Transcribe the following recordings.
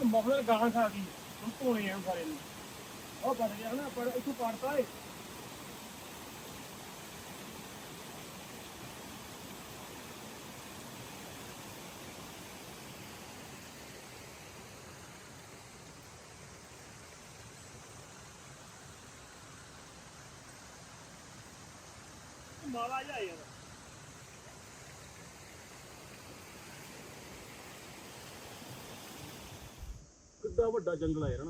ਉਹ ਮਫਲਰ ਗਾਹਾਂ ਖਾ ਗਈ ਹੁਣ ਧੋਣੇ ਆ ਸਾਰੇ ਨੂੰ। ਉਹ ਪੜ ਗਿਆ ਨਾ ਪਰ ਇੱਥੋਂ ਪੜਤਾ ਏ। ਮਾਲਾ ਜਾ ਕਿੱਡਾ ਵੱਡਾ ਜੰਗਲ ਆ ਯਾਰ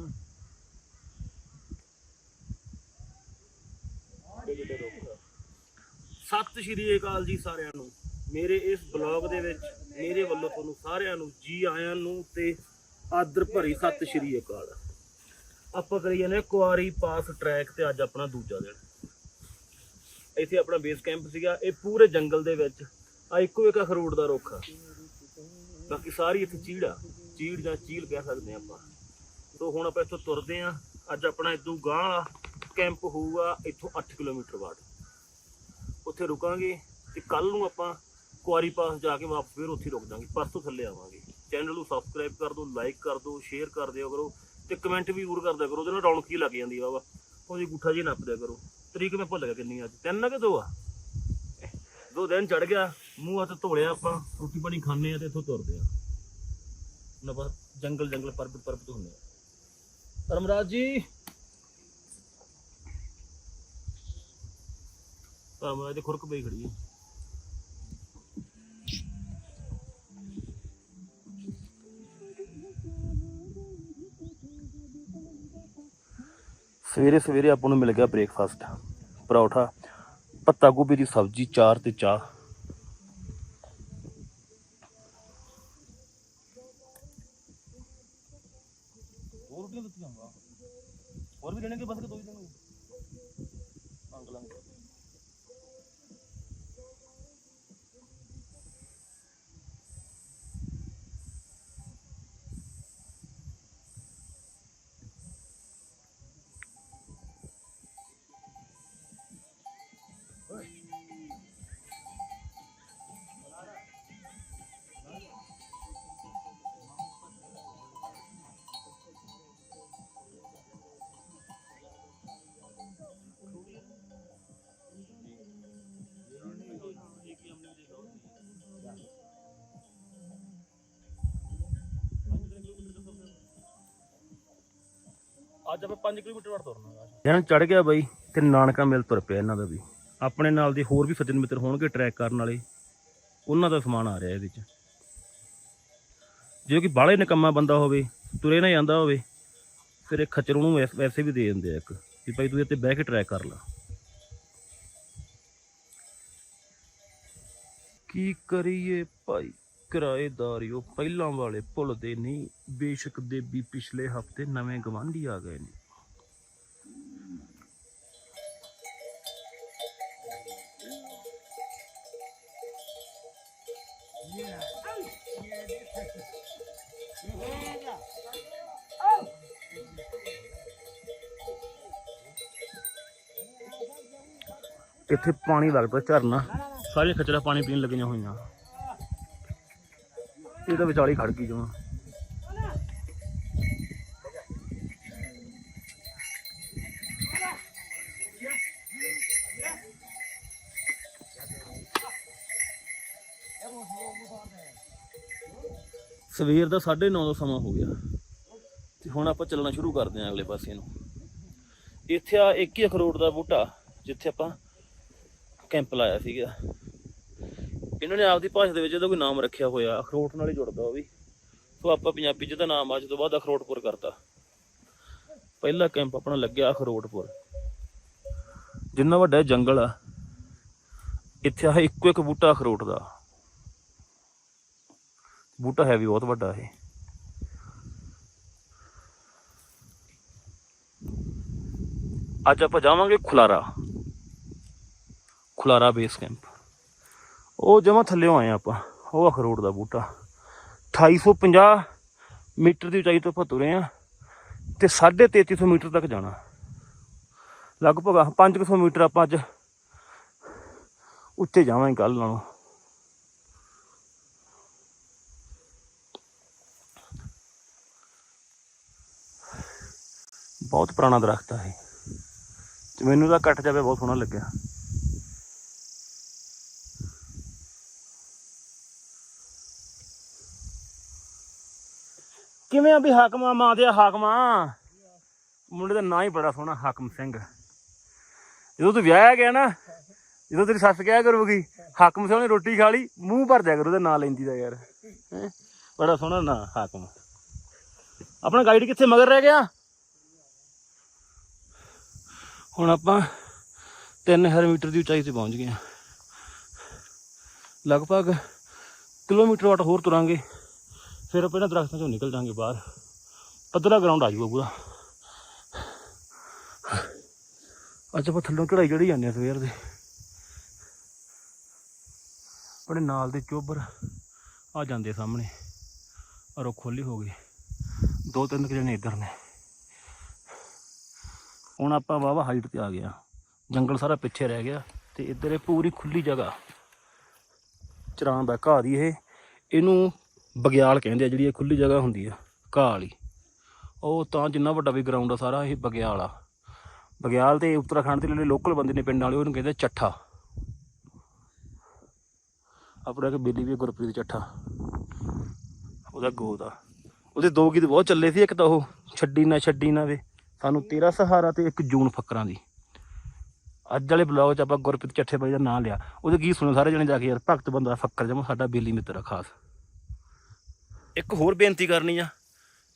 ਸਤਿ ਸ਼੍ਰੀ ਅਕਾਲ ਜੀ ਸਾਰਿਆਂ ਨੂੰ। ਮੇਰੇ ਇਸ ਬਲੌਗ ਦੇ ਵਿੱਚ ਮੇਰੇ ਵੱਲੋਂ ਤੁਹਾਨੂੰ ਸਾਰਿਆਂ ਨੂੰ, ਜੀ ਆਇਆਂ ਨੂੰ ਤੇ ਆਦਰ ਭਰੀ ਸਤਿ ਸ਼੍ਰੀ ਅਕਾਲ। ਆਪਾਂ ਕਰੀ ਜਾਂਦੇ ਕੁਆਰੀ ਪਾਸ ਟਰੈਕ ਤੇ ਅੱਜ ਆਪਣਾ ਦੂਜਾ ਦਿਨ। ਇੱਥੇ ਆਪਣਾ ਬੇਸ ਕੈਂਪ ਸੀਗਾ, ਇਹ ਪੂਰੇ ਜੰਗਲ ਦੇ ਵਿੱਚ ਆ ਇੱਕੋ ਇੱਕ ਅਖਰੋਟ ਦਾ ਰੁੱਖ ਆ। ਬਾਕੀ ਸਾਰੀ ਇੱਥੇ ਚੀੜ ਆ। ਚੀੜ ਜਾਂ ਚੀਲ ਕਹਿ ਸਕਦੇ ਹਾਂ ਆਪਾਂ। ਸੋ ਹੁਣ ਆਪਾਂ ਇੱਥੋਂ ਤੁਰਦੇ ਆਂ। ਅੱਜ ਆਪਣਾ ਇਦੋਂ ਗਾਂਹ ਵਾਲਾ ਕੈਂਪ ਹੋਊਗਾ ਇੱਥੋਂ 8 ਕਿਲੋਮੀਟਰ ਬਾਅਦ। ਉੱਥੇ ਰੁਕਾਂਗੇ ਤੇ ਕੱਲ ਨੂੰ ਆਪਾਂ ਕੁਆਰੀ ਪਾਸ ਜਾ ਕੇ ਵਾਪਸ ਫਿਰ ਉੱਥੇ ਰੁਕ ਜਾਾਂਗੇ। ਪਰਸੋਂ ਥੱਲੇ ਆਵਾਂਗੇ। ਚੈਨਲ ਨੂੰ ਸਬਸਕ੍ਰਾਈਬ ਕਰ ਦਿਓ ਲਾਈਕ ਕਰ ਦਿਓ ਸ਼ੇਅਰ ਕਰ ਦਿਓ ਕਰੋ ਤੇ ਕਮੈਂਟ ਵੀ ਜ਼ਰੂਰ ਕਰਦਿਆ ਕਰੋ। ਉਹਦੇ ਨਾਲ ਰੌਣਕ ਹੀ ਲੱਗ ਜਾਂਦੀ ਆ ਵਾ ਉਹਦੀ ਗੁੱਠਾ ਜੀ ਨੱਪ ਦਿਆ ਕਰੋ। ਤਰੀਕ ਮੈਂ ਭੁੱਲ ਗਿਆ ਕਿੰਨੀ ਅੱਜ। ਤਿੰਨ ਆ ਕਿ ਦੋ ਆ? ਦੋ ਦਿਨ ਚੜ ਗਿਆ। ਮੂੰਹ ਹੱਥ ਧੋਲਿਆ ਆਪਾਂ। ਰੋਟੀ ਪਾਣੀ ਖਾਣੇ ਆ ਤੇ ਇੱਥੋਂ ਤੁਰਦੇ ਆ। ਨਾ ਬਸ ਜੰਗਲ ਜੰਗਲ ਪਰਬਤ ਪਰਬਤ ਹੁੰਦੇ ਆ। ਧਰਮਰਾਜ ਜੀ। ਧਰਮਰਾਜ ਦੇ ਖੁਰਕ ਪਈ ਖੜੀ ਹੈ। ਸਵੇਰੇ ਸਵੇਰੇ ਆਪਾਂ ਨੂੰ ਮਿਲ ਗਿਆ ਬ੍ਰੇਕਫਾਸਟ, ਪਰੌਠਾ, ਪੱਤਾ ਗੋਭੀ ਦੀ ਸਬਜ਼ੀ, ਚਾਰ ਤੇ ਚਾਹ। ਰੋਟੀਆਂ ਦਿੱਤੀਆਂ ਵਾ ਹੋਰ ਵੀ ਲੈਣਗੇ ਬਸ ਕਿ ਦੋ ਹੀ ਦੇਣਗੇ। ਅੱਜ ਆਪਾਂ 5 ਕਿਲੋਮੀਟਰ ਵੱਟ ਤੁਰਨਾ ਜਨ ਚੜ ਗਿਆ ਬਾਈ, ਤੇ ਨਾਨਕਾ ਮਿਲ ਤੁਰ ਪਿਆ ਇਹਨਾਂ ਦਾ ਵੀ। ਆਪਣੇ ਨਾਲ ਦੇ ਹੋਰ ਵੀ ਸੱਜਣ ਮਿੱਤਰ ਹੋਣਗੇ ਟਰੈਕ ਕਰਨ ਵਾਲੇ। ਉਹਨਾਂ ਦਾ ਸਮਾਨ ਆ ਰਿਹਾ ਇਹਦੇ ਵਿੱਚ ਜੇ ਕੋਈ ਬਾਹਲੇ ਨਿਕੰਮਾ ਬੰਦਾ ਹੋਵੇ, ਤੁਰੇ ਨਾ ਜਾਂਦਾ ਹੋਵੇ, ਫਿਰ ਇਹ ਖੱਚਰ ਉਹਨੂੰ ਵੈਸੇ ਵੀ ਦੇ ਦਿੰਦੇ ਆ ਇੱਕ, ਵੀ ਭਾਈ ਤੂੰ ਇੱਥੇ ਬਹਿ ਕੇ ਟਰੈਕ ਕਰ ਲਾ। ਕੀ ਕਰੀਏ ਭਾਈ? ਕਿਰਾਏਦਾਰਿਓ ਪਹਿਲਾਂ ਵਾਲੇ ਭੁੱਲਦੇ ਨਹੀਂ, ਬੇਸ਼ੱਕ ਦੇ ਵੀ ਪਿਛਲੇ ਹਫ਼ਤੇ ਨਵੇਂ ਗਵਾਂਢੀ ਆ ਗਏ ਨੇ। ਇੱਥੇ ਪਾਣੀ ਵਗਦਾ ਝਰਨਾ। ਸਾਰੀਆਂ ਖਚਰਾ ਪਾਣੀ ਪੀਣ ਲੱਗੀਆਂ ਹੋਈਆਂ। ਇਹ ਤਾਂ ਵਿਚਾਲੀ ਖੜ ਗਈ ਜਮਾ। ਸਵੇਰ ਦਾ 9:30 ਦਾ ਸਮਾਂ ਹੋ ਗਿਆ। ਤੇ ਹੁਣ ਆਪਾਂ ਚੱਲਣਾ ਸ਼ੁਰੂ ਕਰਦੇ ਹਾਂ ਅਗਲੇ ਪਾਸੇ ਨੂੰ। ਇੱਥੇ ਆ ਇੱਕ ਹੀ ਅਖਰੋਟ ਦਾ ਬੂਟਾ, ਜਿੱਥੇ ਆਪਾਂ ਕੈਂਪ ਲਾਇਆ ਸੀਗਾ। ਇਹਨਾਂ ਨੇ ਆਪਦੀ ਭਾਸ਼ਾ ਦੇ ਵਿੱਚ ਇਹਦਾ ਕੋਈ ਨਾਮ ਰੱਖਿਆ ਹੋਇਆ, ਅਖਰੋਟ ਨਾਲ ਹੀ ਜੁੜਦਾ ਉਹ ਵੀ। ਸੋ ਆਪਾਂ ਪੰਜਾਬੀ ਚ ਦਾ ਨਾਮ ਅੱਜ ਤੋਂ ਬਾਅਦ ਅਖਰੋਟਪੁਰ ਕਰਤਾ। ਪਹਿਲਾ ਕੈਂਪ ਆਪਣਾ ਲੱਗਿਆ ਅਖਰੋਟਪੁਰ। ਜਿੰਨਾ ਵੱਡਾ ਜੰਗਲ ਆ, ਇੱਥੇ ਆ ਇੱਕੋ ਇੱਕ ਬੂਟਾ ਅਖਰੋਟ ਦਾ। ਬੂਟਾ ਹੈ ਵੀ ਬਹੁਤ ਵੱਡਾ ਇਹ। ਅੱਜ ਆਪਾਂ ਜਾਵਾਂਗੇ ਖੁਲਾਰਾ। ਖੁਲਾਰਾ ਬੇਸ ਕੈਂਪ ਉਹ ਜਮਾ ਥੱਲਿਓਂ ਆਏ ਆਪਾਂ, ਉਹ ਅਖਰੋਟ ਦਾ ਬੂਟਾ। 2850 ਮੀਟਰ ਦੀ ਉਚਾਈ ਤੋਂ ਆਪਾਂ ਤੁਰੇ ਆ ਤੇ 3350 ਮੀਟਰ ਤੱਕ ਜਾਣਾ। ਲਗਭਗ 500 ਮੀਟਰ ਆਪਾਂ ਅੱਜ ਉੱਤੇ ਜਾਵਾਂਗੇ ਕੱਲ ਨਾਲੋਂ। ਬਹੁਤ ਪੁਰਾਣਾ ਦਰਖਤ ਆ ਇਹ। ਮੈਨੂੰ ਤਾਂ ਕੱਟ ਜਾਵੇ ਬਹੁਤ ਸੋਹਣਾ ਲੱਗਿਆ। ਕਿਵੇਂ ਆ ਵੀ ਹਾਕਮਾਂ ਮਾਂ ਦੇ ਹਾਕਮਾਂ ਮੁੰਡੇ ਦਾ ਨਾਂ ਹੀ ਬੜਾ ਸੋਹਣਾ, ਹਾਕਮ ਸਿੰਘ। ਜਦੋਂ ਤੂੰ ਵਿਆਹਿਆ ਗਿਆ ਨਾ, ਜਦੋਂ ਤੇਰੀ ਸੱਸ ਕਿਹਾ ਕਰੂਗੀ? ਹਾਕਮ ਸਿੰਘ ਨੇ ਰੋਟੀ ਖਾ ਲਈ, ਮੂੰਹ ਭਰ ਜਾ ਕਰੂ ਉਹਦੇ ਨਾਂ ਲੈਂਦੀ ਦਾ ਯਾਰ। ਬੜਾ ਸੋਹਣਾ ਨਾਂ, ਹਾਕਮ। ਆਪਣਾ ਗਾਈਡ ਕਿੱਥੇ, ਮਗਰ ਰਹਿ ਗਿਆ? ਹੁਣ ਆਪਾਂ 3000 ਮੀਟਰ ਦੀ ਉਚਾਈ ਤੇ ਪਹੁੰਚ ਗਏ ਹਾਂ। ਲਗਭਗ ਕਿਲੋਮੀਟਰ ਵਾਟ ਹੋਰ ਤੁਰਾਂਗੇ। ਫਿਰ ਆਪਾਂ ਇਹਨਾਂ ਦਰਖਤਾਂ ਚੋਂ ਨਿਕਲ ਜਾਾਂਗੇ ਬਾਹਰ। ਪੱਧਰਾ ਗਰਾਊਂਡ ਆ ਜਾਊਗਾ ਪੂਰਾ। ਅੱਜ ਆਪਾਂ ਥੱਲੋਂ ਚੜਾਈ ਚੜੀ ਜਾਂਦੇ ਆ ਸਵੇਰ ਦੇ। ਆਪਣੇ ਨਾਲ ਦੇ ਚੋਬਰ ਆ ਜਾਂਦੇ ਸਾਹਮਣੇ। ਔਰ ਉਹ ਖੋਲੀ ਹੋ ਗਈ ਦੋ ਤਿੰਨ ਕੁ ਜਣੇ ਇੱਧਰ ਨੇ। ਹੁਣ ਆਪਾਂ ਵਾਵਾ ਹਾਈਟ ਤੇ ਆ ਗਿਆ ਜੰਗਲ ਸਾਰਾ ਪਿੱਛੇ ਰਹਿ ਗਿਆ ਤੇ ਇੱਧਰ ਇਹ ਪੂਰੀ ਖੁੱਲੀ ਜਗ੍ਹਾ। ਚਰਾਂ ਦਾ ਘਾਹ ਦੀ ਇਹ। ਇਹਨੂੰ ਬਗਿਆਲ ਕਹਿੰਦੇ ਆ, ਜਿਹੜੀ ਇਹ ਖੁੱਲੀ ਜਗ੍ਹਾ ਹੁੰਦੀ ਆ, ਘਾਹ ਵਾਲੀ। ਉਹ ਤਾਂ ਜਿੰਨਾ ਵੱਡਾ ਵੀ ਗਰਾਊਂਡ ਆ ਸਾਰਾ, ਇਹ ਬਗਿਆਲ ਆ। ਬਗਿਆਲ ਤੇ ਉੱਤਰਾਖੰਡ ਦੇ ਜਿਹੜੇ ਲੋਕਲ ਬੰਦੇ ਨੇ ਪਿੰਡ ਵਾਲੇ, ਉਹਨੂੰ ਕਹਿੰਦੇ ਚੱਠਾ। ਆਪਣਾ ਇੱਕ ਬੇਲੀ ਵੀ ਗੁਰਪ੍ਰੀਤ ਚੱਠਾ। ਉਹਦਾ ਗੋਦ ਆ। ਉਹਦੇ ਦੋ ਗੀਤ ਬਹੁਤ ਚੱਲੇ ਸੀ, ਇੱਕ ਤਾਂ ਉਹ ਛੱਡੀ ਨਾ ਛੱਡੀ ਨਾ ਵੇ। ਸਾਨੂੰ ਤੇਰਾ ਸਹਾਰਾ ਤੇ ਇੱਕ ਜੂਨ ਫੱਕਰਾਂ ਦੀ। ਅੱਜ ਵਾਲੇ ਬਲੌਗ 'ਚ ਆਪਾਂ ਗੁਰਪ੍ਰੀਤ ਚੱਠੇ ਬਾਈ ਦਾ ਨਾਂ ਲਿਆ। ਉਹਦੇ ਗੀਤ ਸੁਣੋ ਸਾਰੇ ਜਣੇ ਜਾ ਕੇ ਯਾਰ, ਭਗਤ ਬੰਦਾ ਫੱਕਰ ਜਮਾ ਸਾਡਾ ਬੇਲੀ ਮਿੱਤਰ ਆ ਖਾਸ। ਇੱਕ ਹੋਰ ਬੇਨਤੀ ਕਰਨੀ ਆ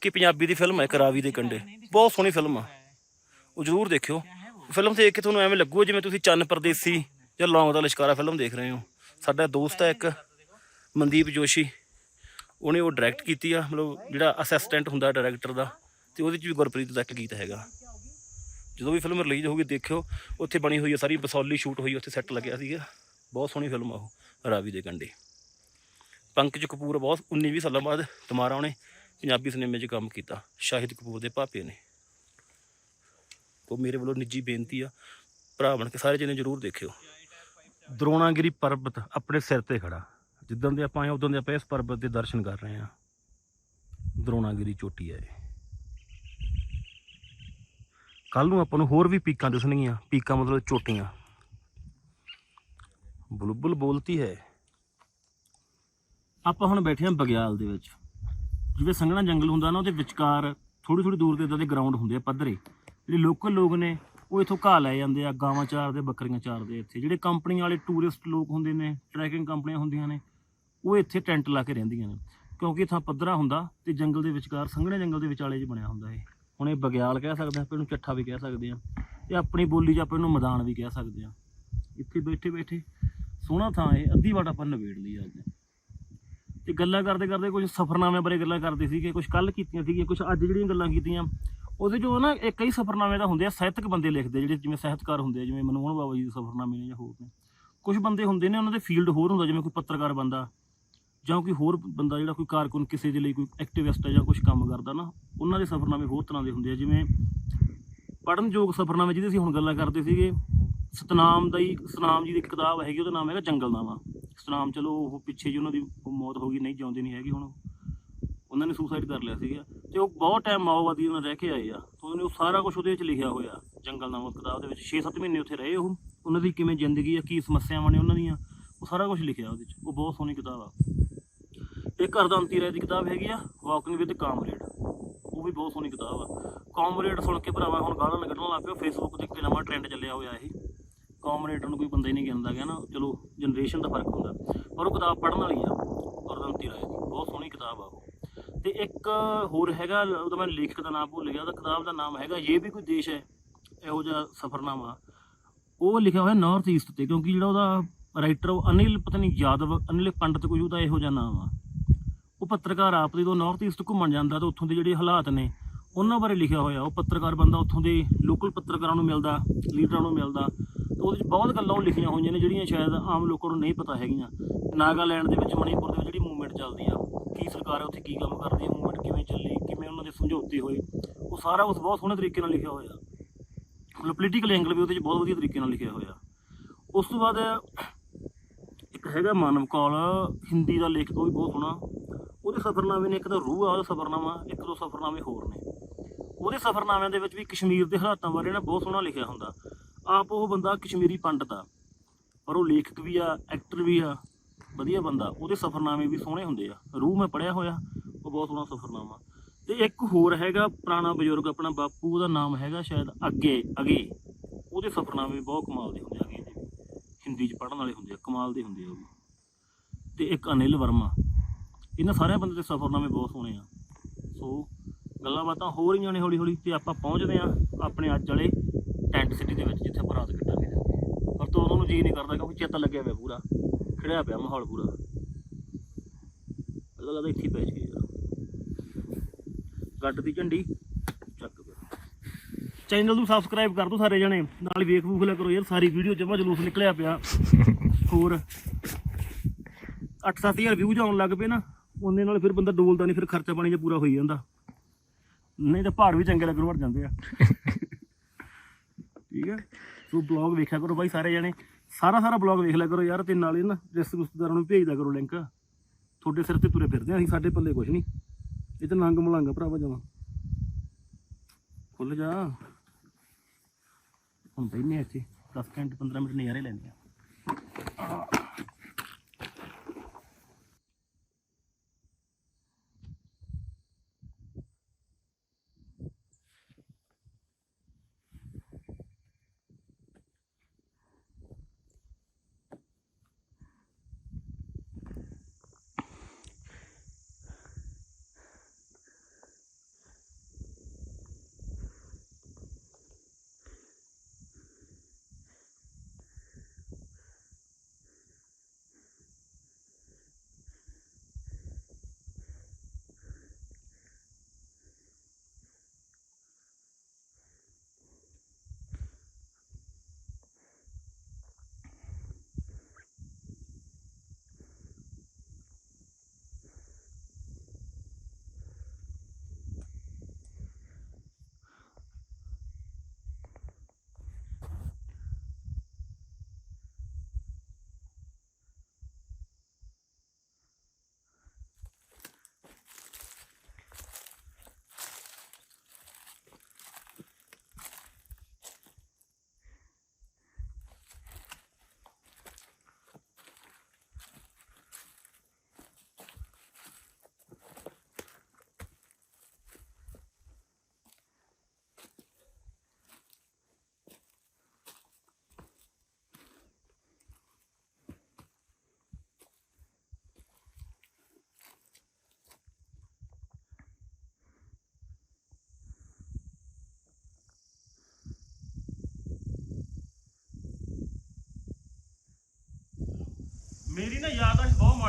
ਕਿ ਪੰਜਾਬੀ ਦੀ ਫਿਲਮ ਹੈ ਕਰਾਵੀ ਦੇ ਕੰਡੇ ਬਹੁਤ ਸੋਹਣੀ ਫਿਲਮ ਆ। ਉਹ ਜ਼ਰੂਰ ਦੇਖਿਓ। ਫਿਲਮ ਦੇਖ ਕੇ ਤੁਹਾਨੂੰ ਐਵੇਂ ਲੱਗੂ ਜਿਵੇਂ ਤੁਸੀਂ ਚੰਨ ਪਰਦੇਸੀ ਜਾਂ ਲੌਂਗ ਦਾ ਲਿਸ਼ਕਾਰਾ ਫਿਲਮ ਦੇਖ ਰਹੇ ਹੋ। ਸਾਡਾ ਦੋਸਤ ਹੈ ਇੱਕ, ਮਨਦੀਪ ਜੋਸ਼ੀ। ਉਹਨੇ ਉਹ ਡਾਇਰੈਕਟ ਕੀਤੀ ਆ, ਮਤਲਬ ਜਿਹੜਾ ਅਸਿਸਟੈਂਟ ਹੁੰਦਾ ਡਾਇਰੈਕਟਰ ਦਾ ਤੇ ਉਹਦੇ 'ਚ ਵੀ ਗੁਰਪ੍ਰੀਤ ਦਾ ਇੱਕ ਗੀਤ ਹੈਗਾ। ਜਦੋਂ ਵੀ ਫਿਲਮ ਰਿਲੀਜ਼ ਹੋਊਗੀ ਦੇਖਿਓ। ਉੱਥੇ ਬਣੀ ਹੋਈ ਹੈ ਸਾਰੀ ਬਸੌਲੀ ਸ਼ੂਟ ਹੋਈ, ਉੱਥੇ ਸੈੱਟ ਲੱਗਿਆ ਸੀਗਾ। ਬਹੁਤ ਸੋਹਣੀ ਫਿਲਮ ਆ ਉਹ ਰਾਵੀ ਦੇ ਕੰਡੇ ਪੰਕਜ ਕਪੂਰ ਬਹੁਤ 19 20 ਸਾਲਾਂ ਬਾਅਦ ਦੁਬਾਰਾ ਉਹਨੇ ਪੰਜਾਬੀ ਸਿਨੇਮੇ 'ਚ ਕੰਮ ਕੀਤਾ। ਸ਼ਾਹਿਦ ਕਪੂਰ ਦੇ ਭਾਪੇ ਨੇ। ਉਹ ਮੇਰੇ ਵੱਲੋਂ ਨਿੱਜੀ ਬੇਨਤੀ ਆ, ਭਰਾ ਬਣ ਕੇ ਸਾਰੇ ਜਣੇ ਜ਼ਰੂਰ ਦੇਖਿਓ। ਦਰੋਣਾਗਿਰੀ ਪਰਬਤ ਆਪਣੇ ਸਿਰ ਤੇ ਖੜਾ। ਜਿੱਦਾਂ ਦੇ ਆਪਾਂ ਆਏ, ਉਦੋਂ ਦੇ ਆਪਾਂ ਇਸ ਪਰਬਤ ਦੇ ਦਰਸ਼ਨ ਕਰ ਰਹੇ ਹਾਂ। ਦਰੋਣਾਗਿਰੀ ਚੋਟੀ ਹੈ ਇਹ ਕੱਲ ਨੂੰ ਆਪਾਂ ਨੂੰ ਹੋਰ ਵੀ ਪੀਕਾਂ ਦਿਸਣਗੀਆਂ, ਪੀਕਾਂ ਮਤਲਬ ਚੋਟੀਆਂ। ਬੁਲਬੁਲ ਬੋਲਤੀ ਹੈ। ਆਪਾਂ ਹੁਣ ਬੈਠੇ ਹਾਂ ਬਗਿਆਲ ਦੇ ਵਿੱਚ। ਜਿਵੇਂ ਸੰਘਣਾ ਜੰਗਲ ਹੁੰਦਾ ਨਾ, ਉਹਦੇ ਵਿਚਕਾਰ ਥੋੜੀ ਥੋੜੀ ਦੂਰ ਤੇ ਇਦਾਂ ਦੇ ਗਰਾਊਂਡ ਹੁੰਦੇ ਆ ਪੱਧਰੇ। ਜਿਹੜੇ ਲੋਕਲ ਲੋਕ ਨੇ, ਉਹ ਇਥੋਂ ਘਾਹ ਲੈ ਜਾਂਦੇ ਆ, ਗਾਵਾਂ ਚਾਰਦੇ, ਬੱਕਰੀਆਂ ਚਾਰਦੇ ਇੱਥੇ। ਜਿਹੜੇ ਕੰਪਨੀਆਂ ਵਾਲੇ ਟੂਰਿਸਟ ਲੋਕ ਹੁੰਦੇ ਨੇ ਟਰੈਕਿੰਗ ਕੰਪਨੀਆਂ ਹੁੰਦੀਆਂ ਨੇ, ਉਹ ਇੱਥੇ ਟੈਂਟ ਲਾ ਕੇ ਰਹਿੰਦੀਆਂ ਨੇ। ਕਿਉਂਕਿ ਇੱਥਾਂ ਪੱਧਰਾ ਹੁੰਦਾ ਤੇ ਜੰਗਲ ਦੇ ਵਿਚਕਾਰ, ਸੰਘਣੇ ਜੰਗਲ ਦੇ ਵਿਚਾਲੇ 'ਚ ਬਣਿਆ ਹੁੰਦਾ ਇਹ। ਹੁਣ ਇਹ ਬਗਿਆਲ ਕਹਿ ਸਕਦੇ ਆਪਾਂ ਇਹਨੂੰ ਚੱਠਾ ਵੀ ਕਹਿ ਸਕਦੇ ਆ ਤੇ ਆਪਣੀ ਬੋਲੀ 'ਚ ਆਪਾਂ ਇਹਨੂੰ ਮੈਦਾਨ ਵੀ ਕਹਿ ਸਕਦੇ ਆ ਇੱਥੇ ਬੈਠੇ ਬੈਠੇ ਸੋਹਣਾ ਥਾਂ ਇਹ, ਅੱਧੀ ਵਾਟ ਆਪਾਂ ਨਵੇੜ ਲਈ ਅੱਜ। ਤੇ ਗੱਲਾਂ ਕਰਦੇ ਕਰਦੇ ਕੁਝ ਸਫਰਨਾਮਿਆਂ ਬਾਰੇ ਗੱਲਾਂ ਕਰਦੇ ਸੀਗੇ, ਕੁਝ ਕੱਲ ਕੀਤੀਆਂ ਸੀਗੀਆਂ, ਕੁਝ ਅੱਜ ਜਿਹੜੀਆਂ ਗੱਲਾਂ ਕੀਤੀਆਂ, ਉਹਦੇ 'ਚੋਂ ਨਾ ਇੱਕ ਕਈ ਸਫਰਨਾਮੇ ਦਾ ਹੁੰਦੇ ਆ, ਸਾਹਿਤਕ ਬੰਦੇ ਲਿਖਦੇ ਜਿਹੜੇ ਜਿਵੇਂ ਸਾਹਿਤਕਾਰ ਹੁੰਦੇ ਆ, ਜਿਵੇਂ ਮਨਮੋਹਨ ਬਾਬਾ ਜੀ ਦੇ ਸਫਰਨਾਮੇ ਨੇ ਜਾਂ ਹੋਰ ਨੇ। ਕੁਝ ਬੰਦੇ ਹੁੰਦੇ ਨੇ ਉਹਨਾਂ ਦੇ ਫੀਲਡ ਹੋਰ ਹੁੰਦਾ, ਜਿਵੇਂ ਕੋਈ ਪੱਤਰਕਾਰ ਬੰਦਾ ਜਾਂ ਕੋਈ ਹੋਰ ਬੰਦਾ ਜਿਹੜਾ ਕੋਈ ਕਾਰਕੁਨ ਕਿਸੇ ਦੇ ਲਈ ਕੋਈ ਐਕਟਿਵਿਸਟ ਹੈ ਜਾਂ ਕੁਝ ਕੰਮ ਕਰਦਾ ਨਾ, ਉਹਨਾਂ ਦੇ ਸਫਰਨਾਮੇ ਹੋਰ ਤਰ੍ਹਾਂ ਦੇ ਹੁੰਦੇ ਆ, ਜਿਵੇਂ ਪੜਨਯੋਗ ਸਫਰਨਾਮੇ ਜਿਹਦੇ ਅਸੀਂ ਹੁਣ ਗੱਲਾਂ ਕਰਦੇ ਸੀਗੇ, ਸਤਨਾਮ ਦਾ ਹੀ, ਸਤਨਾਮ ਜੀ ਦੀ ਇੱਕ ਕਿਤਾਬ ਹੈਗੀ, ਉਹਦਾ ਨਾਮ ਹੈਗਾ ਜੰਗਲਨਾਮਾ। ਸਤਨਾਮ ਚਲੋ ਉਹ ਪਿੱਛੇ ਜੀ ਉਹਨਾਂ ਦੀ ਮੌਤ ਹੋ ਗਈ, ਨਹੀਂ ਜਿਉਂਦੇ ਨਹੀਂ ਹੈਗੇ ਹੁਣ। ਉਹਨਾਂ ਨੇ ਸੁਸਾਈਡ ਕਰ ਲਿਆ ਸੀਗਾ। ਤੇ ਉਹ ਬਹੁਤ ਟਾਈਮ ਮਾਓਵਾਦੀ ਨਾਲ ਰਹਿ ਕੇ ਆਏ ਆ। ਤੇ ਉਹਨੇ ਉਹ ਸਾਰਾ ਕੁਝ ਉਹਦੇ ਵਿੱਚ ਲਿਖਿਆ ਹੋਇਆ, ਜੰਗਲ ਜੰਗਲਨਾਮਾ ਕਿਤਾਬ ਦੇ ਵਿੱਚ। 6-7 ਮਹੀਨੇ ਉੱਥੇ ਰਹੇ ਉਹ। ਉਹਨਾਂ ਦੀ ਕਿਵੇਂ ਜ਼ਿੰਦਗੀ ਆ, ਕੀ ਸਮੱਸਿਆਵਾਂ ਨੇ ਉਹਨਾਂ ਦੀਆਂ, ਉਹ ਸਾਰਾ ਕੁਝ ਲਿਖਿਆ ਉਹਦੇ ਵਿੱਚ। ਉਹ ਬਹੁਤ ਸੋਹਣੀ ਕਿਤਾਬ ਆ। ਇੱਕ ਅਰਦਾਂਤੀ ਰਾਏ ਦੀ ਕਿਤਾਬ ਹੈਗੀ ਆ ਵਾਕਿੰਗ ਵਿਦ ਕਾਮਰੇਡ ਉਹ ਵੀ ਬਹੁਤ ਸੋਹਣੀ ਕਿਤਾਬ ਆ। ਕਾਮਰੇਡ ਸੁਣ ਕੇ ਭਰਾਵਾ ਹੁਣ ਗਾਲਾਂ ਕੱਢਣ ਲੱਗ ਪਿਆ। ਫੇਸਬੁੱਕ ਤੇ ਇੱਕ ਨਵਾਂ ਟ੍ਰੈਂਡ ਚੱਲਿਆ ਹੋਇਆ ਇਹ। ਕਾਮਰੇਡ ਨੂੰ ਕੋਈ ਬੰਦਾ ਹੀ ਨਹੀਂ ਗਿਣਦਾ ਗਿਆ ਨਾ, ਚਲੋ ਜਨਰੇਸ਼ਨ ਦਾ ਫ਼ਰਕ ਹੁੰਦਾ। ਪਰ ਉਹ ਕਿਤਾਬ ਪੜ੍ਹਨ ਵਾਲੀ ਆ ਅਰਦਾਂਤੀ ਰਾਏ ਦੀ। ਬਹੁਤ ਸੋਹਣੀ ਕਿਤਾਬ ਆ ਉਹ। ਤੇ ਇੱਕ ਹੋਰ ਹੈਗਾ, ਉਹਦਾ ਮੈਂ ਲੇਖਕ ਦਾ ਨਾਮ ਭੁੱਲ ਗਿਆ, ਉਹਦਾ ਕਿਤਾਬ ਦਾ ਨਾਮ ਹੈਗਾ, ਇਹ ਵੀ ਕੋਈ ਦੇਸ਼ ਹੈ, ਇਹੋ ਜਿਹਾ ਸਫਰਨਾਮਾ। ਉਹ ਲਿਖਿਆ ਹੋਇਆ ਨਾਰਥ ਈਸਟ ਤੇ, ਕਿਉਂਕਿ ਜਿਹੜਾ ਉਹਦਾ ਰਾਈਟਰ ਉਹ ਅਨਿਲ, ਪਤਾ ਨਹੀਂ ਯਾਦਵ, ਅਨਿਲ ਪੰਡਤ ਕੋਈ ਉਹਦਾ ਇਹੋ ਜਿਹਾ ਨਾਮ ਆ। ਉਹ ਪੱਤਰਕਾਰ ਆਪ ਜਦੋਂ ਨਾਰਥ ਈਸਟ ਘੁੰਮਣ ਜਾਂਦਾ ਤਾਂ ਉੱਥੋਂ ਦੇ ਜਿਹੜੇ ਹਾਲਾਤ ਨੇ, ਉਹਨਾਂ ਬਾਰੇ ਲਿਖਿਆ ਹੋਇਆ। ਉਹ ਪੱਤਰਕਾਰ ਬੰਦਾ ਉੱਥੋਂ ਦੇ ਲੋਕਲ ਪੱਤਰਕਾਰਾਂ ਨੂੰ ਮਿਲਦਾ ਲੀਡਰਾਂ ਨੂੰ ਮਿਲਦਾ। ਉਹਦੇ ਵਿੱਚ ਬਹੁਤ ਗੱਲਾਂ ਉਹ ਲਿਖੀਆਂ ਹੋਈਆਂ ਨੇ ਜਿਹੜੀਆਂ ਸ਼ਾਇਦ ਆਮ ਲੋਕਾਂ ਨੂੰ ਨਹੀਂ ਪਤਾ ਹੈਗੀਆਂ। ਨਾਗਾਲੈਂਡ ਦੇ ਵਿੱਚ ਮਣੀਪੁਰ ਦੇ ਵਿੱਚ ਜਿਹੜੀ ਮੂਵਮੈਂਟ ਚੱਲਦੀ ਆ, ਕੀ ਸਰਕਾਰ ਹੈ ਉੱਥੇ ਕੀ ਕੰਮ ਕਰਦੀ ਹੈ ਮੂਵਮੈਂਟ ਕਿਵੇਂ ਚੱਲੀ, ਕਿਵੇਂ ਉਹਨਾਂ ਦੇ ਸਮਝੌਤੇ ਹੋਏ, ਉਹ ਸਾਰਾ ਕੁਝ ਬਹੁਤ ਸੋਹਣੇ ਤਰੀਕੇ ਨਾਲ ਲਿਖਿਆ ਹੋਇਆ। ਮਤਲਬ ਪੋਲੀਟੀਕਲ ਐਂਗਲ ਵੀ ਉਹਦੇ 'ਚ ਬਹੁਤ ਵਧੀਆ ਤਰੀਕੇ ਨਾਲ ਲਿਖਿਆ ਹੋਇਆ। ਉਸ ਤੋਂ ਬਾਅਦ ਇੱਕ ਹੈਗਾ ਮਾਨਵ ਕੌਲ, ਹਿੰਦੀ ਦਾ ਲੇਖਕ, ਉਹ ਵੀ ਬਹੁਤ ਸੋਹਣਾ। ਉਹਦੇ ਸਫਰਨਾਮੇ ਨੇ ਇੱਕ ਤਾਂ ਰੂਹ ਆ, ਉਹਦਾ ਸਫਰਨਾਮਾ, ਇੱਕ ਦੋ ਸਫਰਨਾਮੇ ਹੋਰ ਨੇ। ਉਹਦੇ ਸਫ਼ਰਨਾਮਿਆਂ ਦੇ ਵਿੱਚ ਵੀ ਕਸ਼ਮੀਰ ਦੇ ਹਾਲਾਤਾਂ ਬਾਰੇ ਨਾ ਬਹੁਤ ਸੋਹਣਾ ਲਿਖਿਆ ਹੁੰਦਾ। ਆਪ ਉਹ ਬੰਦਾ ਕਸ਼ਮੀਰੀ ਪੰਡਤ ਆ, ਪਰ ਉਹ ਲੇਖਕ ਵੀ ਆ ਐਕਟਰ ਵੀ ਆ, ਵਧੀਆ ਬੰਦਾ, ਉਹਦੇ ਸਫ਼ਰਨਾਮੇ ਵੀ ਸੋਹਣੇ ਹੁੰਦੇ ਆ। ਰੂਹ ਮੈਂ ਪੜਿਆ ਹੋਇਆ, ਉਹ ਬਹੁਤ ਸੋਹਣਾ ਸਫ਼ਰਨਾਮਾ। ਤੇ ਇੱਕ ਹੋਰ ਹੈਗਾ ਪੁਰਾਣਾ ਬਜ਼ੁਰਗ, ਆਪਣਾ ਬਾਪੂ, ਉਹਦਾ ਨਾਮ ਹੈਗਾ ਸ਼ਾਇਦ ਅੱਗੇ, ਅਗੇ। ਉਹਦੇ ਸਫ਼ਰਨਾਮੇ ਵੀ ਬਹੁਤ ਕਮਾਲ ਦੇ ਹੁੰਦੇ ਆ, ਅੱਗੇ ਹਿੰਦੀ 'ਚ ਪੜ੍ਹਨ ਵਾਲੇ ਹੁੰਦੇ ਆ, ਕਮਾਲ ਦੇ ਹੁੰਦੇ ਆ ਉਹ ਵੀ। ਤੇ ਇੱਕ ਅਨਿਲ ਵਰਮਾ, ਇਹਨਾਂ ਸਾਰਿਆਂ ਬੰਦੇ ਦੇ ਸਫ਼ਰਨਾਮੇ ਬਹੁਤ ਸੋਹਣੇ ਆ। ਸੋ ਗੱਲਾਂ ਬਾਤਾਂ ਹੋ ਰਹੀਆਂ ਨੇ ਹੌਲੀ ਹੌਲੀ ਤੇ ਆਪਾਂ ਪਹੁੰਚਦੇ ਆ ਆਪਣੇ ਅੱਜ ਵਾਲੇ ਟੈਂਟ ਸਿਟੀ ਦੇ ਵਿੱਚ ਜਿੱਥੇ ਆਪਾਂ ਰਾਤ ਕੱਟਾਂਗੇ ਪਰ ਤੋਂ ਉਹਨਾਂ ਨੂੰ ਜੀ ਨਹੀਂ ਕਰਦਾ ਕਿਉਂਕਿ ਚੇਤਾ ਲੱਗਿਆ ਪਿਆ ਪੂਰਾ। ਖੜਿਆ ਪਿਆ ਮਾਹੌਲ ਪੂਰਾ। ਲੱਗਦਾ ਇੱਥੇ ਪੈ ਗਏ ਗੱਡ ਦੀ ਝੰਡੀ ਚੱਕ ਪਿਆ। ਚੈਨਲ ਨੂੰ ਸਬਸਕ੍ਰਾਈਬ ਕਰ ਦੋ ਸਾਰੇ ਜਣੇ। ਨਾਲ ਹੀ ਵੇਖ ਵੂਖ ਲਿਆ ਕਰੋ ਯਾਰ, ਸਾਰੀ ਵੀਡੀਓ ਜਮਾ ਜਲੂਸ ਨਿਕਲਿਆ ਪਿਆ। ਹੋਰ 8-7000 ਵਿਊਜ਼ ਆਉਣ ਲੱਗ ਪਏ ਨਾ, ਉਹਨੇ ਨਾਲ ਫਿਰ ਬੰਦਾ ਡੋਲਦਾ ਨਹੀਂ, ਫਿਰ ਖਰਚਾ ਪਾਣੀ ਜੇ ਪੂਰਾ ਹੋਈ ਜਾਂਦਾ। ਨਹੀਂ ਤਾਂ ਪਹਾੜ ਵੀ ਚੰਗੇ ਲੱਗਣ, ਵੜ ਜਾਂਦੇ ਆ। ਠੀਕ ਹੈ। ਸੋ ਬਲੌਗ ਵੇਖਿਆ ਕਰੋ ਬਾਈ ਸਾਰੇ ਜਣੇ। ਸਾਰਾ ਸਾਰਾ ਬਲੌਗ ਵੇਖ ਲਿਆ ਕਰੋ ਯਾਰ ਤੇ ਨਾਲੇ ਨਾ ਰਿਸ਼ਤੇ ਰਿਸ਼ਤੇਦਾਰਾਂ ਨੂੰ ਭੇਜਦਾ ਕਰੋ ਲਿੰਕ ਤੁਹਾਡੇ ਸਿਰ ਤੇ ਤੁਰੇ ਫਿਰਦੇ ਆ ਅਸੀਂ, ਸਾਡੇ ਪੱਲੇ ਕੁਝ ਨਹੀਂ। ਇਹ ਤਾਂ ਨੰਗ ਮਲੰਗ ਭਰਾਵਾ ਜਮਾ। ਖੁੱਲ ਜਾ। ਹੁਣ ਬੈਠਨੇ ਇੱਥੇ। 10 ਘੰਟੇ 15 ਮਿੰਟ ਨਜ਼ਾਰੇ ਲੈਂਦੇ ਆ।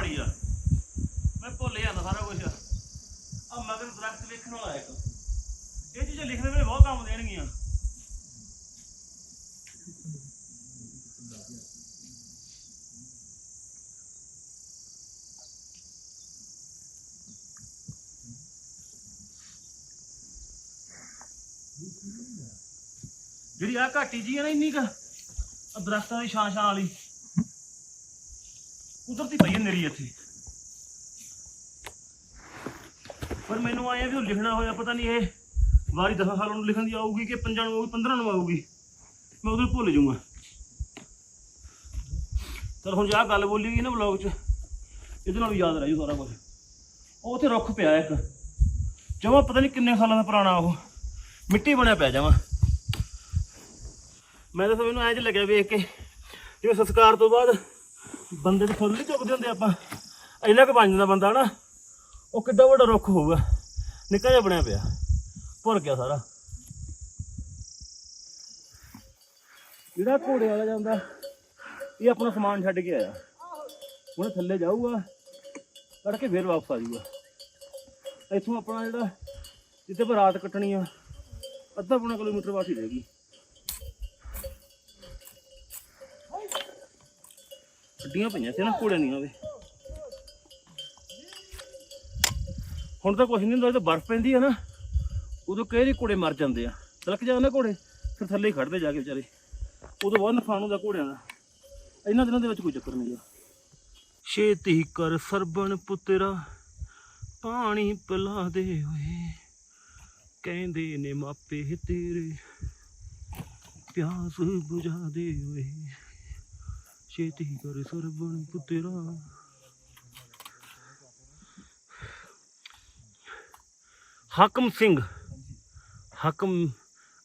ਯਾਦਾਸ਼ਤ ਬਹੁਤ ਮੈਂ ਭੁੱਲ ਜਾਂਦਾ ਸਾਰਾ ਕੁਝ ਆ ਮਗਰ ਦਰਖਤ ਵੇਖਣ ਵਾਲਾ ਇੱਕ। ਇਹ ਚੀਜ਼ਾਂ ਲਿਖਣ ਵੇਲੇ ਬਹੁਤ ਕੰਮ ਦੇਣਗੀਆਂ। ਜਿਹੜੀ ਆ ਘਾਟੀ ਜੀ ਆ ਨਾ ਇੰਨੀ ਕ ਦਰਖਤਾਂ ਦੀ ਛਾਂ ਛਾਂ ਵਾਲੀ। ਕੁਦਰਤੀ ਇੱਥੇ। ਪਰ ਮੈਨੂੰ ਆਇਆ ਵੀ ਉਹ ਲਿਖਣਾ ਹੋਇਆ, ਪਤਾ ਨਹੀਂ ਇਹ ਵਾਰੀ 10 ਸਾਲਾਂ ਨੂੰ ਲਿਖਣ ਦੀ ਆਊਗੀ ਕਿ ਪੰਜਾਂ ਨੂੰ ਆਊਗੀ 15 ਨੂੰ ਆਊਗੀ। ਮੈਂ ਉਦੋਂ ਭੁੱਲ ਜਾਊਂਗਾ। ਚਲ ਹੁਣ ਜਾ ਗੱਲ ਬੋਲੀ ਗਈ ਨਾ ਬਲੌਗ 'ਚ, ਇਹਦੇ ਨਾਲ ਯਾਦ ਰਹਿ ਜੂ ਸਾਰਾ ਕੁਝ ਉਹ ਉੱਥੇ ਰੁੱਖ ਪਿਆ ਇੱਕ। ਜਮਾ ਪਤਾ ਨਹੀਂ ਕਿੰਨੇ ਸਾਲਾਂ ਦਾ ਪੁਰਾਣਾ ਉਹ। ਮਿੱਟੀ ਬਣਿਆ ਪਿਆ ਜਮਾ। ਮੈਂ ਤਾਂ ਸਭ ਮੈਨੂੰ ਐਂ ਚ ਲੱਗਿਆ ਵੇਖ ਕੇ, ਜਿਵੇਂ ਸੰਸਕਾਰ ਤੋਂ ਬਾਅਦ ਬੰਦੇ ਦੇ ਫੁੱਲ ਨਹੀਂ ਚੁੱਕਦੇ ਹੁੰਦੇ ਆਪਾਂ। ਇੰਨਾ ਕੁ ਬਣ ਜਾਂਦਾ ਬੰਦਾ ਨਾ ਉਹ ਕਿੱਡਾ ਵੱਡਾ ਰੁੱਖ ਹੋਊਗਾ। ਨਿੱਕਾ ਜਿਹਾ ਬਣਿਆ ਪਿਆ। ਭੁਰ ਗਿਆ ਸਾਰਾ। ਜਿਹੜਾ ਘੋੜੇ ਵਾਲਾ ਜਾਂਦਾ, ਇਹ ਆਪਣਾ ਸਮਾਨ ਛੱਡ ਕੇ ਆਇਆ। ਹੁਣ ਥੱਲੇ ਜਾਊਗਾ, ਤੜਕੇ ਫੇਰ ਵਾਪਸ ਆ ਜਾਊਗਾ। ਇੱਥੋਂ ਆਪਣਾ ਜਿਹੜਾ, ਜਿੱਥੇ ਆਪਾਂ ਰਾਤ ਕੱਟਣੀ ਆ, ਅੱਧਾ ਪੌਣਾ ਕਿਲੋਮੀਟਰ ਬਾਅਦ ਹੀ ਗਈ। ਅੱਡੀਆਂ ਪਈਆਂ ਸੀ ਨਾ ਘੋੜਿਆਂ ਦੀਆਂ ਉਹਦੇ ਹੁਣ ਤਾਂ ਕੁਝ ਨਹੀਂ ਹੁੰਦਾ, ਜਦੋਂ ਬਰਫ਼ ਪੈਂਦੀ ਆ ਨਾ, ਉਦੋਂ ਕਈ ਘੋੜੇ ਮਰ ਜਾਂਦੇ ਆ। ਤਲਕ ਜਾਂਦੇ ਘੋੜੇ, ਫਿਰ ਥੱਲੇ ਹੀ ਖੜਦੇ ਜਾ ਕੇ ਵਿਚਾਰੇ। ਉਦੋਂ ਬਹੁਤ ਨੁਕਸਾਨ ਹੁੰਦਾ ਘੋੜਿਆਂ ਦਾ। ਇਹਨਾਂ ਦਿਨਾਂ ਦੇ ਵਿੱਚ ਕੋਈ ਚੱਕਰ ਨਹੀਂ ਆ। ਛੇਤੀ ਕਰ ਸਰਬਣ ਪੁੱਤਰਾ, ਪਾਣੀ ਪਿਲਾ ਦੇ ਓਏ। ਕਹਿੰਦੇ ਨੇ ਮਾਪੇ ਤੇਰੇ, ਪਿਆਸ ਬੁਝਾ ਦੇ ਓਏ। ਛੇਤੀ ਕਰ ਸਰਬਣ ਪੁੱਤਰਾ हाकम सिंह हाकम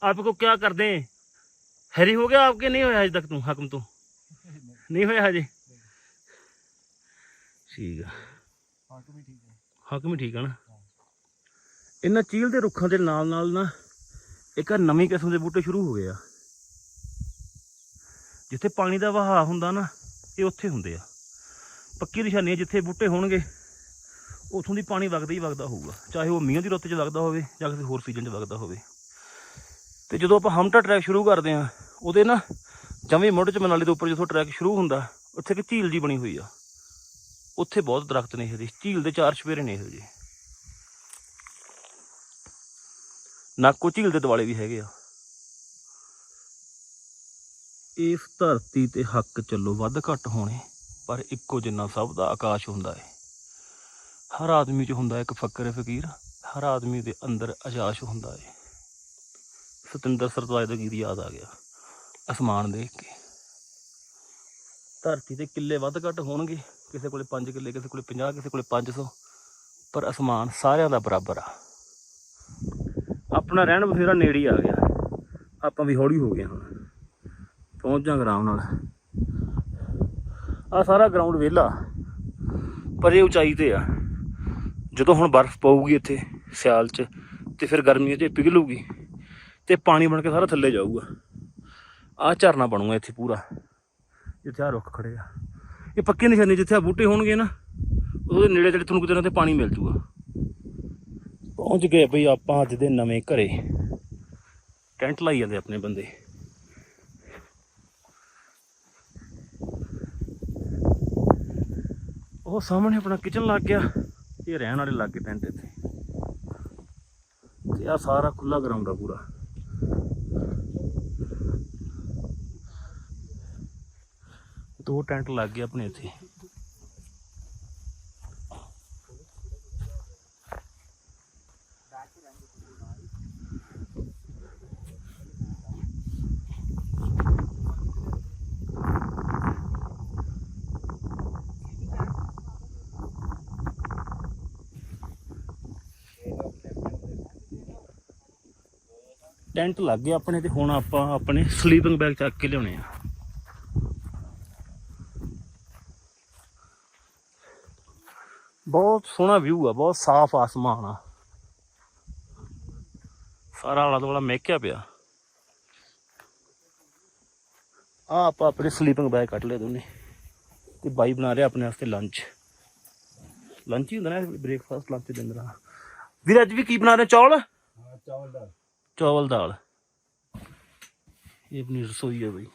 आपको क्या कर दें हैरी हो गया आपके नहीं होया अज तक तू हाकम तू नहीं होया हजे ਠੀਕ ਆ ਹਾਕਮ ਹੀ ਠੀਕ ਹੈ ਹਾਕਮ ਹੀ ਠੀਕ ਆ ਨਾ ਇਹਨਾਂ ਚੀਲ ਦੇ ਰੁੱਖਾਂ ਦੇ ਨਾਲ ਨਾਲ ਨਾ ਇੱਕ ਆਹ ਨਵੀਂ ਕਿਸਮ ਦੇ ਬੂਟੇ ਸ਼ੁਰੂ ਹੋ ਗਏ ਆ ਜਿੱਥੇ ਪਾਣੀ ਦਾ ਵਹਾਅ ਹੁੰਦਾ ਨਾ, ਇਹ ਉੱਥੇ ਹੁੰਦੇ ਆ। ਪੱਕੀ ਨਿਸ਼ਾਨੀਆਂ ਜਿੱਥੇ ਬੂਟੇ ਹੋਣਗੇ, ਉਥੋਂ ਦੀ ਪਾਣੀ ਵਗਦਾ ਹੀ ਵਗਦਾ ਹੋਊਗਾ। ਚਾਹੇ ਉਹ ਮੀਂਹ ਦੀ ਰੁੱਤ 'ਚ ਵਗਦਾ ਹੋਵੇ ਜਾਂ ਕਿਸੇ ਹੋਰ ਸੀਜ਼ਨ 'ਚ ਵਗਦਾ ਹੋਵੇ। ਤੇ ਜਦੋਂ ਆਪਾਂ ਹਮਟਾ ਟਰੈਕ ਸ਼ੁਰੂ ਕਰਦੇ ਆ ਉਹਦੇ ਨਾ ਜਮੇ ਮੁੱਢ 'ਚ ਮਨਾਲੀ ਦੇ ਉੱਪਰ ਜਿੱਥੋਂ ਟਰੈਕ ਸ਼ੁਰੂ ਹੁੰਦਾ, ਉੱਥੇ ਇੱਕ ਝੀਲ ਜੀ ਬਣੀ ਹੋਈ ਆ। ਉੱਥੇ ਬਹੁਤ ਦਰਖਤ ਨੇ ਇਹਦੇ ਝੀਲ ਦੇ ਚਾਰ ਛਪੇਰੇ ਨੇ ਇਹੋ ਜਿਹੇ। ਨਾਕੋ ਝੀਲ ਦੇ ਦੁਆਲੇ ਵੀ ਹੈਗੇ ਆ। ਇਸ ਧਰਤੀ ਤੇ ਹੱਕ ਚੱਲੋ ਵੱਧ ਘੱਟ ਹੋਣੇ, ਪਰ ਇੱਕੋ ਜਿੰਨਾ ਸਭ ਦਾ ਆਕਾਸ਼ ਹੁੰਦਾ ਹੈ ਹਰ ਆਦਮੀ 'ਚ ਹੁੰਦਾ ਇੱਕ ਫਕਰ ਫਕੀਰ, ਹਰ ਆਦਮੀ ਦੇ ਅੰਦਰ ਅਜਾਸ਼ ਹੁੰਦਾ ਹੈ ਸਤਿੰਦਰ ਸਰਤਾਜ ਦਾ ਗੀਤ ਯਾਦ ਆ ਗਿਆ, ਅਸਮਾਨ ਦੇਖ ਕੇ। ਧਰਤੀ ਤੇ ਕਿੱਲੇ ਵੱਧ ਘੱਟ ਹੋਣਗੇ, ਕਿਸੇ ਕੋਲੇ 5 ਕਿੱਲੇ, ਕਿਸੇ ਕੋਲੇ 50 ਕਿਸੇ ਕੋਲੇ 500 ਪਰ ਅਸਮਾਨ ਸਾਰਿਆਂ ਦਾ ਬਰਾਬਰ ਆ। ਆਪਣਾ ਰਹਿਣ ਬਸੇਰਾ ਨੇੜੇ ਆ ਗਿਆ। ਆਪਾਂ ਵੀ ਹੌਲੀ ਹੋ ਗਏ ਹੁਣ। ਪਹੁੰਚ ਜਾਾਂਗੇ ਆਰਾਮ ਨਾਲ। ਆ ਸਾਰਾ ਗਰਾਊਂਡ ਵਿਹਲਾ। ਪਰ ਇਹ ਉਚਾਈ ਤੇ ਆ। ਜਦੋਂ ਹੁਣ ਬਰਫ਼ ਪਊਗੀ ਇੱਥੇ ਸਿਆਲ 'ਚ, ਤੇ ਫਿਰ ਗਰਮੀਆਂ 'ਚ ਇਹ ਪਿਘਲੂਗੀ, ਤੇ ਪਾਣੀ ਬਣ ਕੇ ਸਾਰਾ ਥੱਲੇ ਜਾਊਗਾ। ਆ ਝਰਨਾ ਬਣੂਗਾ ਇੱਥੇ ਪੂਰਾ। ਜਿੱਥੇ ਆ ਰੁੱਖ ਖੜੇ ਆ। ਇਹ ਪੱਕੀ ਨਿਸ਼ਾਨੀ ਜਿੱਥੇ ਆ ਬੂਟੇ ਹੋਣਗੇ ਨਾ, ਉਹਦੇ ਨੇੜੇ ਤੇੜੇ ਤੁਹਾਨੂੰ ਕਿਤੇ ਨਾ ਤੇ ਪਾਣੀ ਮਿਲ ਜੂਗਾ। ਪਹੁੰਚ ਗਏ ਬਈ ਆਪਾਂ ਅੱਜ ਦੇ ਨਵੇਂ ਘਰੇ। ਟੈਂਟ ਲਾਈ ਜਾਂਦੇ ਆਪਣੇ ਬੰਦੇ। ਉਹ ਸਾਹਮਣੇ ਆਪਣਾ ਕਿਚਨ ਲੱਗ ਗਿਆ। ਇਹ ਰਹਿਣ ਵਾਲੇ ਲੱਗ ਗਏ ਟੈਂਟ ਇੱਥੇ। ਤੇ ਆ ਸਾਰਾ ਖੁੱਲਾ ਗਰਾਊਂਡ ਆ ਪੂਰਾ। ਦੋ ਟੈਂਟ ਲੱਗ ਗਏ ਆਪਣੇ ਇੱਥੇ। ਟੈਂਟ ਲੱਗ ਗਿਆ ਆਪਣੇ ਤੇ, ਹੁਣ ਆਪਾਂ ਆਪਣੇ ਸਲੀਪਿੰਗ ਬੈਗ ਚੱਕ ਕੇ ਲਿਆਉਣੇ ਆ। ਬਹੁਤ ਸੋਹਣਾ ਵਿਊ ਆ, ਬਹੁਤ ਸਾਫ਼ ਆਸਮਾਨ ਆ। ਸਾਰਾ ਆਲਾ ਦੁਆਲਾ ਮਹਿਕਿਆ ਪਿਆ। ਆ ਆਪਾਂ ਆਪਣੇ ਸਲੀਪਿੰਗ ਬੈਗ ਕੱਢ ਲਏ ਦੋਨੇ, ਤੇ ਬਾਈ ਬਣਾ ਰਿਹਾ ਆਪਣੇ ਵਾਸਤੇ ਲੰਚ ਲੰਚ ਹੀ ਹੁੰਦਾ ਨਾ ਬ੍ਰੇਕਫਾਸਟ ਲੰਚ ਦਿੰਦਾ ਵੀਰ, ਅੱਜ ਵੀ ਕੀ ਬਣਾ ਰਹੇ ਚੌਲ? ਹਾਂ ਚਾਵਲ ਦਾ। ਚਾਵਲ ਦਾਲ। ਇਹ ਆਪਣੀ ਰਸੋਈ ਹੈ ਬਈ।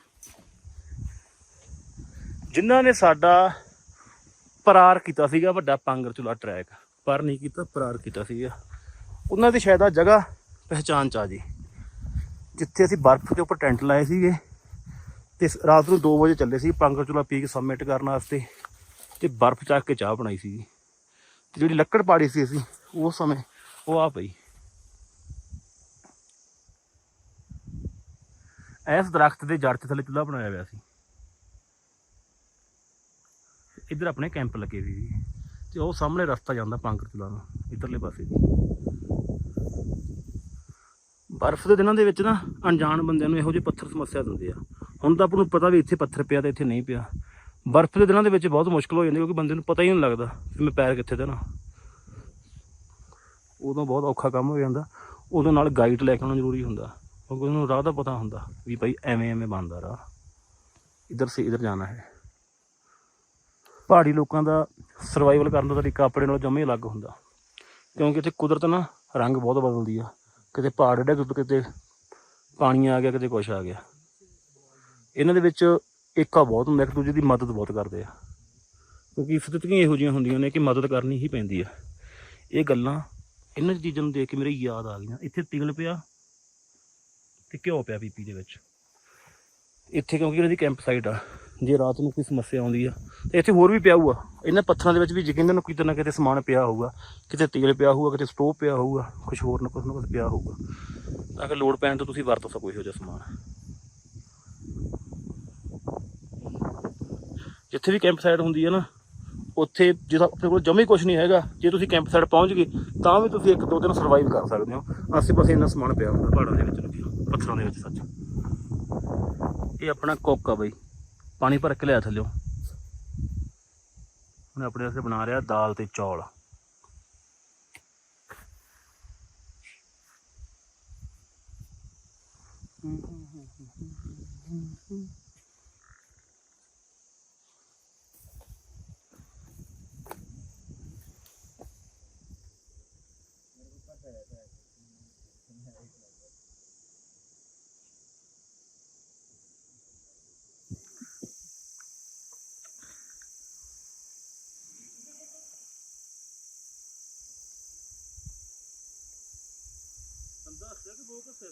ਜਿਨ੍ਹਾਂ ਨੇ ਸਾਡਾ ਪਰਾਰ ਕੀਤਾ ਸੀਗਾ, ਵੱਡਾ ਪਾਂਗਰ ਚੁਲਾ ਟਰੈਕ ਪਰ ਨਹੀਂ ਕੀਤਾ, ਪਰਾਰ ਕੀਤਾ ਸੀਗਾ। ਉਹਨਾਂ ਦੀ ਸ਼ਾਇਦ ਆ ਜਗ੍ਹਾ ਪਹਿਚਾਨ ਚ ਆ ਜੀ। ਜਿੱਥੇ ਅਸੀਂ ਬਰਫ਼ ਦੇ ਉੱਪਰ ਟੈਂਟ ਲਾਏ ਸੀਗੇ, ਤੇ ਰਾਤ ਨੂੰ 2 ਵਜੇ ਚੱਲੇ ਸੀ ਪਾਂਗਰ ਚੁਲਾ ਪੀ ਕੇ ਸਬਮਿਟ ਕਰਨ ਵਾਸਤੇ, ਤੇ ਬਰਫ਼ ਚੱਕ ਕੇ ਚਾਹ ਬਣਾਈ ਸੀ ਤੇ ਜਿਹੜੀ ਲੱਕੜ ਪਾੜੀ ਸੀ ਅਸੀਂ, ਉਸ ਸਮੇਂ ਉਹ ਆ ਪਈ ਇਸ ਦਰਖਤ ਦੇ ਜੜ ਤੇ ਥੱਲੇ ਚੁੱਲ੍ਹਾ ਬਣਾਇਆ ਹੋਇਆ ਸੀ। ਇੱਧਰ ਆਪਣੇ ਕੈਂਪ ਲੱਗੇ ਹੋਏ ਸੀ ਤੇ ਉਹ ਸਾਹਮਣੇ ਰਸਤਾ ਜਾਂਦਾ ਪਾਂਕਰ ਚੁੱਲ੍ਹਾ ਨੂੰ ਇੱਧਰਲੇ ਪਾਸੇ ਦੀ। ਬਰਫ਼ ਦੇ ਦਿਨਾਂ ਦੇ ਵਿੱਚ ਨਾ ਅਣਜਾਣ ਬੰਦਿਆਂ ਨੂੰ ਇਹੋ ਜਿਹੇ ਪੱਥਰ ਸਮੱਸਿਆ ਦਿੰਦੇ ਆ। ਹੁਣ ਤਾਂ ਆਪਾਂ ਨੂੰ ਪਤਾ ਵੀ ਇੱਥੇ ਪੱਥਰ ਪਿਆ ਤੇ ਇੱਥੇ ਨਹੀਂ ਪਿਆ। ਬਰਫ਼ ਦੇ ਦਿਨਾਂ ਦੇ ਵਿੱਚ ਬਹੁਤ ਮੁਸ਼ਕਲ ਹੋ ਜਾਂਦੀ ਕਿਉਂਕਿ ਬੰਦੇ ਨੂੰ ਪਤਾ ਹੀ ਨਹੀਂ ਲੱਗਦਾ ਕਿ ਮੈਂ ਪੈਰ ਕਿੱਥੇ ਦੇਣਾ। ਉਦੋਂ ਬਹੁਤ ਔਖਾ ਕੰਮ ਹੋ ਜਾਂਦਾ। ਉਦੋਂ ਨਾਲ ਗਾਈਡ ਲੈ ਕੇ ਆਉਣਾ ਜ਼ਰੂਰੀ ਹੁੰਦਾ। ਕਿਉਂਕਿ ਉਹਨੂੰ ਰਾਹ ਦਾ ਪਤਾ ਹੁੰਦਾ ਵੀ ਭਾਈ ਐਵੇਂ ਐਵੇਂ ਬਣਦਾ ਰਾਹ। ਇਧਰ ਸੇ ਇਧਰ ਜਾਣਾ ਹੈ। ਪਹਾੜੀ ਲੋਕਾਂ ਦਾ ਸਰਵਾਈਵਲ ਕਰਨ ਦਾ ਤਰੀਕਾ ਆਪਣੇ ਨਾਲ ਜਮੇ ਅਲੱਗ ਹੁੰਦਾ। ਕਿਉਂਕਿ ਇੱਥੇ ਕੁਦਰਤ ਨਾ ਰੰਗ ਬਹੁਤ ਬਦਲਦੀ ਆ। ਕਿਤੇ ਪਹਾੜ ਡੇ ਕਿਤੇ ਪਾਣੀ ਆ ਗਿਆ, ਕਿਤੇ ਕੁਛ ਆ ਗਿਆ। ਇਹਨਾਂ ਦੇ ਵਿੱਚ ਏਕਾ ਬਹੁਤ ਹੁੰਦਾ, ਇੱਕ ਦੂਜੇ ਦੀ ਮਦਦ ਬਹੁਤ ਕਰਦੇ ਆ। ਕਿਉਂਕਿ ਸਥਿਤੀਆਂ ਇਹੋ ਜਿਹੀਆਂ ਹੁੰਦੀਆਂ ਨੇ ਕਿ ਮਦਦ ਕਰਨੀ ਹੀ ਪੈਂਦੀ ਆ। ਇਹ ਗੱਲਾਂ ਇਹਨਾਂ ਚੀਜ਼ਾਂ ਨੂੰ ਦੇਖ ਕੇ ਮੇਰੇ ਯਾਦ ਆ ਗਈਆਂ। ਇੱਥੇ ਤਿਗਲ ਪਿਆ ਤੇ ਘਿਓ ਪਿਆ ਪੀਪੀ ਦੇ ਵਿੱਚ। ਇੱਥੇ ਕਿਉਂਕਿ ਇਹਨਾਂ ਦੀ ਕੈਂਪ ਸਾਈਟ ਆ, ਜੇ ਰਾਤ ਨੂੰ ਕੋਈ ਸਮੱਸਿਆ ਆਉਂਦੀ ਆ, ਤੇ ਇੱਥੇ ਹੋਰ ਵੀ ਪਿਆ ਹੋਊਗਾ। ਇਹਨਾਂ ਪੱਥਰਾਂ ਦੇ ਵਿੱਚ ਵੀ ਯਕੀਨਨ ਨੂੰ ਕਿਤੇ ਨਾ ਕਿਤੇ ਸਮਾਨ ਪਿਆ ਹੋਊਗਾ, ਕਿਤੇ ਤੇਲ ਪਿਆ ਹੋਊਗਾ, ਕਿਤੇ ਸਟੋਵ ਪਿਆ ਹੋਊਗਾ ਕੁਝ ਹੋਰ ਨਾ ਕੁਝ ਨਾ ਕੁਝ ਪਿਆ ਹੋਊਗਾ। ਤਾਂ ਕਿ ਲੋਡ ਪੈਣ ਤੋਂ ਤੁਸੀਂ ਵਰਤ ਸਕੋ ਇਹੋ ਜਿਹਾ ਸਮਾਨ। ਜਿੱਥੇ ਵੀ ਕੈਂਪ ਸਾਈਟ ਹੁੰਦੀ ਹੈ ਨਾ, ਉੱਥੇ ਜੇ ਆਪਣੇ ਕੋਲ ਜਮੇ ਕੁਝ ਨਹੀਂ ਹੈਗਾ, ਜੇ ਤੁਸੀਂ ਕੈਂਪ ਸਾਈਟ ਪਹੁੰਚ ਗਏ, ਤਾਂ ਵੀ ਤੁਸੀਂ ਇੱਕ ਦੋ ਦਿਨ ਸਰਵਾਈਵ ਕਰ ਸਕਦੇ ਹੋ। ਆਸੇ ਪਾਸੇ ਇੰਨਾ ਸਮਾਨ ਪਿਆ ਹੁੰਦਾ, ਪਹਾੜਾਂ ਦੇ ਵਿੱਚ ਲੱਗਿਆ ਪੱਥਰਾਂ ਦੇ ਵਿੱਚ ਸੱਚ। ਇਹ ਆਪਣਾ ਕੁੱਕ ਆ ਬਈ। ਪਾਣੀ ਭਰ ਕੇ ਲਿਆ ਥੱਲਿਓ। ਉਹਨੇ ਆਪਣੇ ਵਾਸਤੇ ਬਣਾ ਰਿਹਾ ਦਾਲ ਤੇ ਚੌਲ। ਅੰਦਰ ਸੇ ਕਿ ਬੋਕ ਸੇ